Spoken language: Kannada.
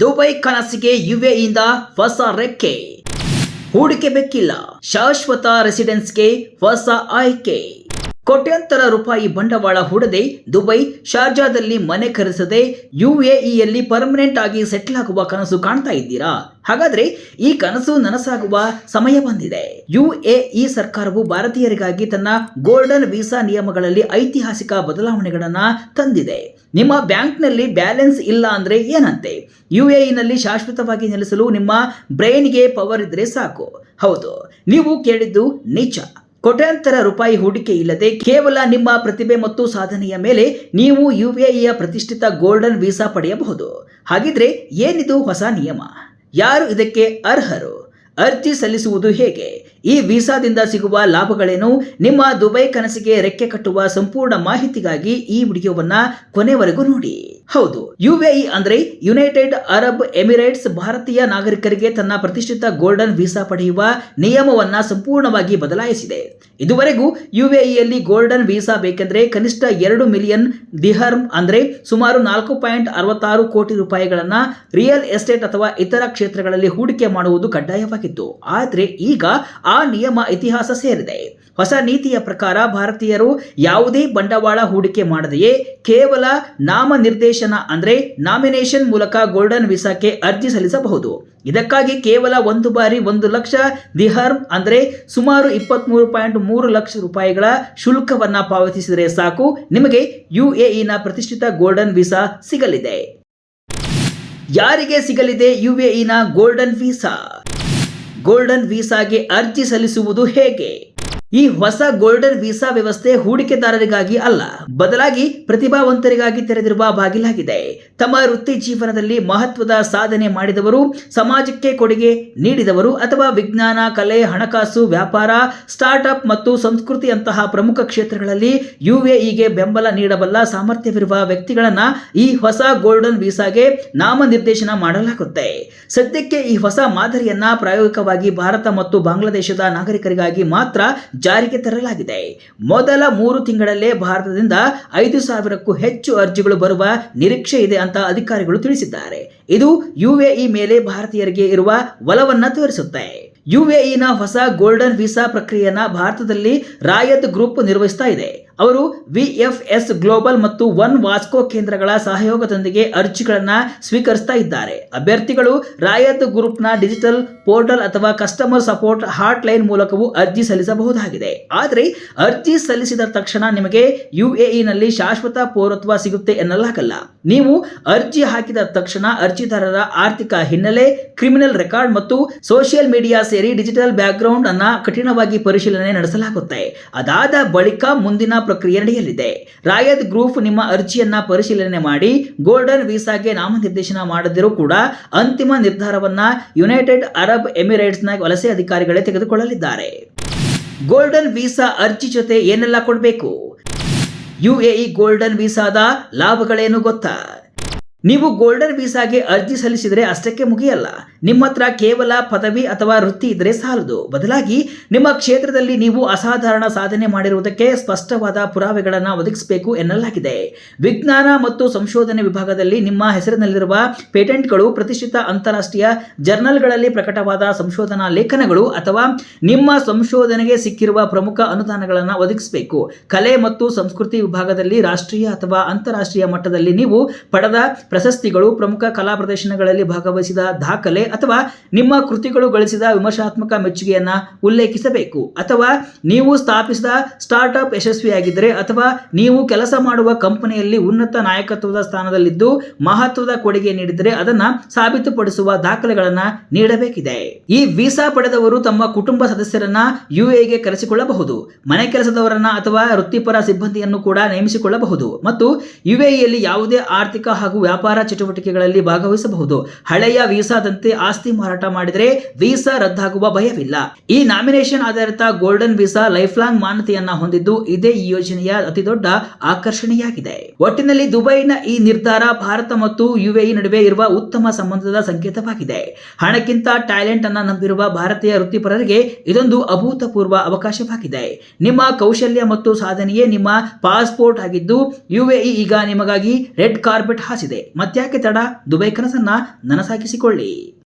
ದುಬೈ ಕನಸಿಗೆ ಯುಎಇಯಿಂದ ಹೊಸ ರೆಕ್ಕೆ. ಹೂಡಿಕೆ ಬೇಕಿಲ್ಲ. ಶಾಶ್ವತ ರೆಸಿಡೆನ್ಸ್ಗೆ ಹೊಸ ಆಯ್ಕೆ. ಕೋಟ್ಯಾಂತರ ರೂಪಾಯಿ ಬಂಡವಾಳ ಹೂಡದೆ ದುಬೈ, ಶಾರ್ಜಾದಲ್ಲಿ ಮನೆ ಖರೀದಿಸದೆ ಯುಎಇಯಲ್ಲಿ ಪರ್ಮನೆಂಟ್ ಆಗಿ ಸೆಟ್ಲ್ ಆಗುವ ಕನಸು ಕಾಣ್ತಾ ಇದ್ದೀರಾ? ಹಾಗಾದ್ರೆ ಈ ಕನಸು ನನಸಾಗುವ ಸಮಯ ಬಂದಿದೆ. ಯುಎಇ ಸರ್ಕಾರವು ಭಾರತೀಯರಿಗಾಗಿ ತನ್ನ ಗೋಲ್ಡನ್ ವೀಸಾ ನಿಯಮಗಳಲ್ಲಿ ಐತಿಹಾಸಿಕ ಬದಲಾವಣೆಗಳನ್ನು ತಂದಿದೆ. ನಿಮ್ಮ ಬ್ಯಾಂಕ್ನಲ್ಲಿ ಬ್ಯಾಲೆನ್ಸ್ ಇಲ್ಲ ಅಂದ್ರೆ ಏನಂತೆ? ಯುಎಇನಲ್ಲಿ ಶಾಶ್ವತವಾಗಿ ನೆಲೆಸಲು ನಿಮ್ಮ ಬ್ರೈನ್ಗೆ ಪವರ್ ಇದ್ರೆ ಸಾಕು. ಹೌದು, ನೀವು ಕೇಳಿದ್ದು ನಿಜ. ಕೋಟ್ಯಾಂತರ ರೂಪಾಯಿ ಹೂಡಿಕೆ ಇಲ್ಲದೆ ಕೇವಲ ನಿಮ್ಮ ಪ್ರತಿಭೆ ಮತ್ತು ಸಾಧನೆಯ ಮೇಲೆ ನೀವು ಯು ಯುಎಇಯ ಪ್ರತಿಷ್ಠಿತ ಗೋಲ್ಡನ್ ವೀಸಾ ಪಡೆಯಬಹುದು. ಹಾಗಿದ್ರೆ ಏನಿದು ಹೊಸ ನಿಯಮ? ಯಾರು ಇದಕ್ಕೆ ಅರ್ಹರು? ಅರ್ಜಿ ಸಲ್ಲಿಸುವುದು ಹೇಗೆ? ಈ ವೀಸಾದಿಂದ ಸಿಗುವ ಲಾಭಗಳೇನು? ನಿಮ್ಮ ದುಬೈ ಕನಸಿಗೆ ರೆಕ್ಕೆ ಕಟ್ಟುವ ಸಂಪೂರ್ಣ ಮಾಹಿತಿಗಾಗಿ ಈ ವಿಡಿಯೋವನ್ನ ಕೊನೆವರೆಗೂ ನೋಡಿ. ಹೌದು ಯುಎಇ ಅಂದ್ರೆ ಯುನೈಟೆಡ್ ಅರಬ್ ಎಮಿರೇಟ್ಸ್ ಭಾರತೀಯ ನಾಗರಿಕರಿಗೆ ತನ್ನ ಪ್ರತಿಷ್ಠಿತ ಗೋಲ್ಡನ್ ವೀಸಾ ಪಡೆಯುವ ನಿಯಮವನ್ನ ಸಂಪೂರ್ಣವಾಗಿ ಬದಲಾಯಿಸಿದೆ. ಇದುವರೆಗೂ ಯುಎಇಯಲ್ಲಿ ಗೋಲ್ಡನ್ ವೀಸಾ ಬೇಕೆಂದ್ರೆ ಕನಿಷ್ಠ ಎರಡು ಮಿಲಿಯನ್ ದಿಹರ್ಮ್ ಅಂದ್ರೆ ಸುಮಾರು ನಾಲ್ಕು ಪಾಯಿಂಟ್ ಅರವತ್ತಾರು ಕೋಟಿ ರೂಪಾಯಿಗಳನ್ನ ರಿಯಲ್ ಎಸ್ಟೇಟ್ ಅಥವಾ ಇತರ ಕ್ಷೇತ್ರಗಳಲ್ಲಿ ಹೂಡಿಕೆ ಮಾಡುವುದು ಕಡ್ಡಾಯವಾಗಿತ್ತು ಆದರೆ ಈಗ ಆ ನಿಯಮ ಇತಿಹಾಸ ಸೇರಿದೆ. ಹೊಸ ನೀತಿಯ ಪ್ರಕಾರ ಭಾರತೀಯರು ಯಾವುದೇ ಬಂಡವಾಳ ಹೂಡಿಕೆ ಮಾಡದೆಯೇ ಕೇವಲ ನಾಮನಿರ್ದೇಶನ ಅಂದರೆ ನಾಮಿನೇಷನ್ ಮೂಲಕ ಗೋಲ್ಡನ್ ವೀಸಾಕ್ಕೆ ಅರ್ಜಿ ಸಲ್ಲಿಸಬಹುದು. ಇದಕ್ಕಾಗಿ ಕೇವಲ ಒಂದು ಬಾರಿ ಒಂದು ಲಕ್ಷ ದಿಹರ್ಮ್ ಅಂದ್ರೆ ಸುಮಾರು ಇಪ್ಪತ್ತ್ಮೂರು ಪಾಯಿಂಟ್ ಮೂರು ಲಕ್ಷ ರೂಪಾಯಿಗಳ ಶುಲ್ಕವನ್ನು ಪಾವತಿಸಿದರೆ ಸಾಕು, ನಿಮಗೆ ಯುಎಇನ ಪ್ರತಿಷ್ಠಿತ ಗೋಲ್ಡನ್ ವೀಸಾ ಸಿಗಲಿದೆ. ಯಾರಿಗೆ ಸಿಗಲಿದೆ ಯುಎಇನ ಗೋಲ್ಡನ್ ವೀಸಾ? ಗೋಲ್ಡನ್ ವೀಸಾಗೆ ಅರ್ಜಿ ಸಲ್ಲಿಸುವುದು ಹೇಗೆ? ಈ ಹೊಸ ಗೋಲ್ಡನ್ ವೀಸಾ ವ್ಯವಸ್ಥೆ ಹೂಡಿಕೆದಾರರಿಗಾಗಿ ಅಲ್ಲ, ಬದಲಾಗಿ ಪ್ರತಿಭಾವಂತರಿಗಾಗಿ ತೆರೆದಿರುವ ಬಾಗಿಲಾಗಿದೆ. ತಮ್ಮ ವೃತ್ತಿ ಜೀವನದಲ್ಲಿ ಮಹತ್ವದ ಸಾಧನೆ ಮಾಡಿದವರು, ಸಮಾಜಕ್ಕೆ ಕೊಡುಗೆ ನೀಡಿದವರು ಅಥವಾ ವಿಜ್ಞಾನ, ಕಲೆ, ಹಣಕಾಸು, ವ್ಯಾಪಾರ ಸ್ಟಾರ್ಟ್ಅಪ್ ಮತ್ತು ಸಂಸ್ಕೃತಿಯಂತಹ ಪ್ರಮುಖ ಕ್ಷೇತ್ರಗಳಲ್ಲಿ ಯುಎಇಗೆ ಬೆಂಬಲ ನೀಡಬಲ್ಲ ಸಾಮರ್ಥ್ಯವಿರುವ ವ್ಯಕ್ತಿಗಳನ್ನ ಈ ಹೊಸ ಗೋಲ್ಡನ್ ವೀಸಾಗೆ ನಾಮನಿರ್ದೇಶನ ಮಾಡಲಾಗುತ್ತೆ. ಸದ್ಯಕ್ಕೆ ಈ ಹೊಸ ಮಾದರಿಯನ್ನ ಪ್ರಾಯೋಗಿಕವಾಗಿ ಭಾರತ ಮತ್ತು ಬಾಂಗ್ಲಾದೇಶದ ನಾಗರಿಕರಿಗಾಗಿ ಮಾತ್ರ ಜಾರಿಗೆ ತರಲಾಗಿದೆ. ಮೊದಲ ಮೂರು ತಿಂಗಳಲ್ಲೇ ಭಾರತದಿಂದ ಐದು ಸಾವಿರಕ್ಕೂ ಹೆಚ್ಚು ಅರ್ಜಿಗಳು ಬರುವ ನಿರೀಕ್ಷೆ ಇದೆ ಅಂತ ಅಧಿಕಾರಿಗಳು ತಿಳಿಸಿದ್ದಾರೆ. ಇದು ಯುಎಇ ಮೇಲೆ ಭಾರತೀಯರಿಗೆ ಇರುವ ಒಲವನ್ನ ತೋರಿಸುತ್ತೆ. ಯುಎಇನ ಹೊಸ ಗೋಲ್ಡನ್ ವೀಸಾ ಪ್ರಕ್ರಿಯೆಯನ್ನ ಭಾರತದಲ್ಲಿ ರಾಯತ್ ಗ್ರೂಪ್ ನಿರ್ವಹಿಸ್ತಾ ಇದೆ. ಅವರು ವಿಎಫ್ಎಸ್ ಗ್ಲೋಬಲ್ ಮತ್ತು ಒನ್ ವಾಸ್ಕೋ ಕೇಂದ್ರಗಳ ಸಹಯೋಗದೊಂದಿಗೆ ಅರ್ಜಿಗಳನ್ನು ಸ್ವೀಕರಿಸ್ತಾ ಇದ್ದಾರೆ. ಅಭ್ಯರ್ಥಿಗಳು ರಾಯತ್ ಗ್ರೂಪ್ನ ಡಿಜಿಟಲ್ ಪೋರ್ಟಲ್ ಅಥವಾ ಕಸ್ಟಮರ್ ಸಪೋರ್ಟ್ ಹಾಟ್ ಲೈನ್ ಮೂಲಕವೂ ಅರ್ಜಿ ಸಲ್ಲಿಸಬಹುದಾಗಿದೆ. ಆದರೆ ಅರ್ಜಿ ಸಲ್ಲಿಸಿದ ತಕ್ಷಣ ನಿಮಗೆ ಯುಎಇನಲ್ಲಿ ಶಾಶ್ವತ ಪೌರತ್ವ ಸಿಗುತ್ತೆ ಎನ್ನಲಾಗಲ್ಲ ನೀವು ಅರ್ಜಿ ಹಾಕಿದ ತಕ್ಷಣ ಅರ್ಜಿದಾರರ ಆರ್ಥಿಕ ಹಿನ್ನೆಲೆ, ಕ್ರಿಮಿನಲ್ ರೆಕಾರ್ಡ್ ಮತ್ತು ಸೋಷಿಯಲ್ ಮೀಡಿಯಾ ಸೇರಿ ಡಿಜಿಟಲ್ ಬ್ಯಾಕ್ಗ್ರೌಂಡ್ ಅನ್ನ ಕಠಿಣವಾಗಿ ಪರಿಶೀಲನೆ ನಡೆಸಲಾಗುತ್ತೆ. ಅದಾದ ಬಳಿಕ ಮುಂದಿನ ಪ್ರಕ್ರಿಯೆ ನಡೆಯಲಿದೆ. ರಾಯದ್ ಗ್ರೂಪ್ ನಿಮ್ಮ ಅರ್ಜಿಯನ್ನ ಪರಿಶೀಲನೆ ಮಾಡಿ, ಗೋಲ್ಡನ್ ವೀಸಾಗೆ ನಾಮನಿರ್ದೇಶನ ಮಾಡದಿರೂ ಕೂಡ ಅಂತಿಮ ನಿರ್ಧಾರವನ್ನ ಯುನೈಟೆಡ್ ಅರಬ್ ಎಮಿರೇಟ್ಸ್ನ ವಲಸೆ ಅಧಿಕಾರಿಗಳೇ ತೆಗೆದುಕೊಳ್ಳಲಿದ್ದಾರೆ. ಗೋಲ್ಡನ್ ವೀಸಾ ಅರ್ಜಿ ಜೊತೆ ಏನೆಲ್ಲ ಕೊಡಬೇಕು? ಯುಎಇ ಗೋಲ್ಡನ್ ವೀಸಾದ ಲಾಭಗಳೇನು ಗೊತ್ತಾ? ನೀವು ಗೋಲ್ಡನ್ ವೀಸಾಗೆ ಅರ್ಜಿ ಸಲ್ಲಿಸಿದರೆ ಅಷ್ಟಕ್ಕೆ ಮುಗಿಯಲ್ಲ. ನಿಮ್ಮ ಹತ್ರ ಕೇವಲ ಪದವಿ ಅಥವಾ ವೃತ್ತಿ ಇದ್ರೆ ಸಾಲದು. ಬದಲಾಗಿ ನಿಮ್ಮ ಕ್ಷೇತ್ರದಲ್ಲಿ ನೀವು ಅಸಾಧಾರಣ ಸಾಧನೆ ಮಾಡಿರುವುದಕ್ಕೆ ಸ್ಪಷ್ಟವಾದ ಪುರಾವೆಗಳನ್ನು ಒದಗಿಸಬೇಕು ಎನ್ನಲಾಗಿದೆ. ವಿಜ್ಞಾನ ಮತ್ತು ಸಂಶೋಧನೆ ವಿಭಾಗದಲ್ಲಿ ನಿಮ್ಮ ಹೆಸರಿನಲ್ಲಿರುವ ಪೇಟೆಂಟ್ಗಳು ಪ್ರತಿಷ್ಠಿತ ಅಂತಾರಾಷ್ಟ್ರೀಯ ಜರ್ನಲ್ಗಳಲ್ಲಿ ಪ್ರಕಟವಾದ ಸಂಶೋಧನಾ ಲೇಖನಗಳು ಅಥವಾ ನಿಮ್ಮ ಸಂಶೋಧನೆಗೆ ಸಿಕ್ಕಿರುವ ಪ್ರಮುಖ ಅನುದಾನಗಳನ್ನು ಒದಗಿಸಬೇಕು. ಕಲೆ ಮತ್ತು ಸಂಸ್ಕೃತಿ ವಿಭಾಗದಲ್ಲಿ ರಾಷ್ಟ್ರೀಯ ಅಥವಾ ಅಂತಾರಾಷ್ಟ್ರೀಯ ಮಟ್ಟದಲ್ಲಿ ನೀವು ಪಡೆದ ಪ್ರಶಸ್ತಿಗಳು ಪ್ರಮುಖ ಕಲಾ ಪ್ರದರ್ಶನಗಳಲ್ಲಿ ಭಾಗವಹಿಸಿದ ದಾಖಲೆ ಅಥವಾ ನಿಮ್ಮ ಕೃತಿಗಳು ಗಳಿಸಿದ ವಿಮರ್ಶಾತ್ಮಕ ಮೆಚ್ಚುಗೆಯನ್ನ ಉಲ್ಲೇಖಿಸಬೇಕು. ಅಥವಾ ನೀವು ಸ್ಥಾಪಿಸಿದ ಸ್ಟಾರ್ಟ್ಅಪ್ ಯಶಸ್ವಿಯಾಗಿದ್ದರೆ ಅಥವಾ ನೀವು ಕೆಲಸ ಮಾಡುವ ಕಂಪನಿಯಲ್ಲಿ ಉನ್ನತ ನಾಯಕತ್ವದ ಸ್ಥಾನದಲ್ಲಿದ್ದು ಮಹತ್ವದ ಕೊಡುಗೆ ನೀಡಿದರೆ ಅದನ್ನು ಸಾಬೀತುಪಡಿಸುವ ದಾಖಲೆಗಳನ್ನು ನೀಡಬೇಕಿದೆ. ಈ ವೀಸಾ ಪಡೆದವರು ತಮ್ಮ ಕುಟುಂಬ ಸದಸ್ಯರನ್ನ ಯುಎಗೆ ಕರೆಸಿಕೊಳ್ಳಬಹುದು. ಮನೆ ಕೆಲಸದವರನ್ನ ಅಥವಾ ವೃತ್ತಿಪರ ಸಿಬ್ಬಂದಿಯನ್ನು ಕೂಡ ನೇಮಿಸಿಕೊಳ್ಳಬಹುದು ಮತ್ತು ಯುಎಇಯಲ್ಲಿ ಯಾವುದೇ ಆರ್ಥಿಕ ಹಾಗೂ ವ್ಯಾಪಾರ ಚಟುವಟಿಕೆಗಳಲ್ಲಿ ಭಾಗವಹಿಸಬಹುದು. ಹಳೆಯ ವೀಸಾದಂತೆ ಆಸ್ತಿ ಮಾರಾಟ ಮಾಡಿದರೆ ವೀಸಾ ರದ್ದಾಗುವ ಭಯವಿಲ್ಲ. ಈ ನಾಮಿನೇಷನ್ ಆಧಾರಿತ ಗೋಲ್ಡನ್ ವೀಸಾ ಲೈಫ್ ಲಾಂಗ್ ಮಾನ್ಯತೆಯನ್ನ ಹೊಂದಿದ್ದು ಇದೇ ಈ ಯೋಜನೆಯ ಅತಿದೊಡ್ಡ ಆಕರ್ಷಣೆಯಾಗಿದೆ. ಒಟ್ಟಿನಲ್ಲಿ ದುಬೈನ ಈ ನಿರ್ಧಾರ ಭಾರತ ಮತ್ತು ಯುಎಇ ನಡುವೆ ಇರುವ ಉತ್ತಮ ಸಂಬಂಧದ ಸಂಕೇತವಾಗಿದೆ. ಹಣಕ್ಕಿಂತ ಟ್ಯಾಲೆಂಟ್ ಅನ್ನ ನಂಬಿರುವ ಭಾರತೀಯ ವೃತ್ತಿಪರರಿಗೆ ಇದೊಂದು ಅಭೂತಪೂರ್ವ ಅವಕಾಶವಾಗಿದೆ. ನಿಮ್ಮ ಕೌಶಲ್ಯ ಮತ್ತು ಸಾಧನೆಯೇ ನಿಮ್ಮ ಪಾಸ್ಪೋರ್ಟ್ ಆಗಿದ್ದು, ಯುಎಇ ಈಗ ನಿಮಗಾಗಿ ರೆಡ್ ಕಾರ್ಪೆಟ್ ಹಾಸಿದೆ. ಮತ್ತ್ಯಾಕೆ ತಡ? ದುಬೈ ಕನಸನ್ನ ನನಸಾಗಿಸಿಕೊಳ್ಳಿ.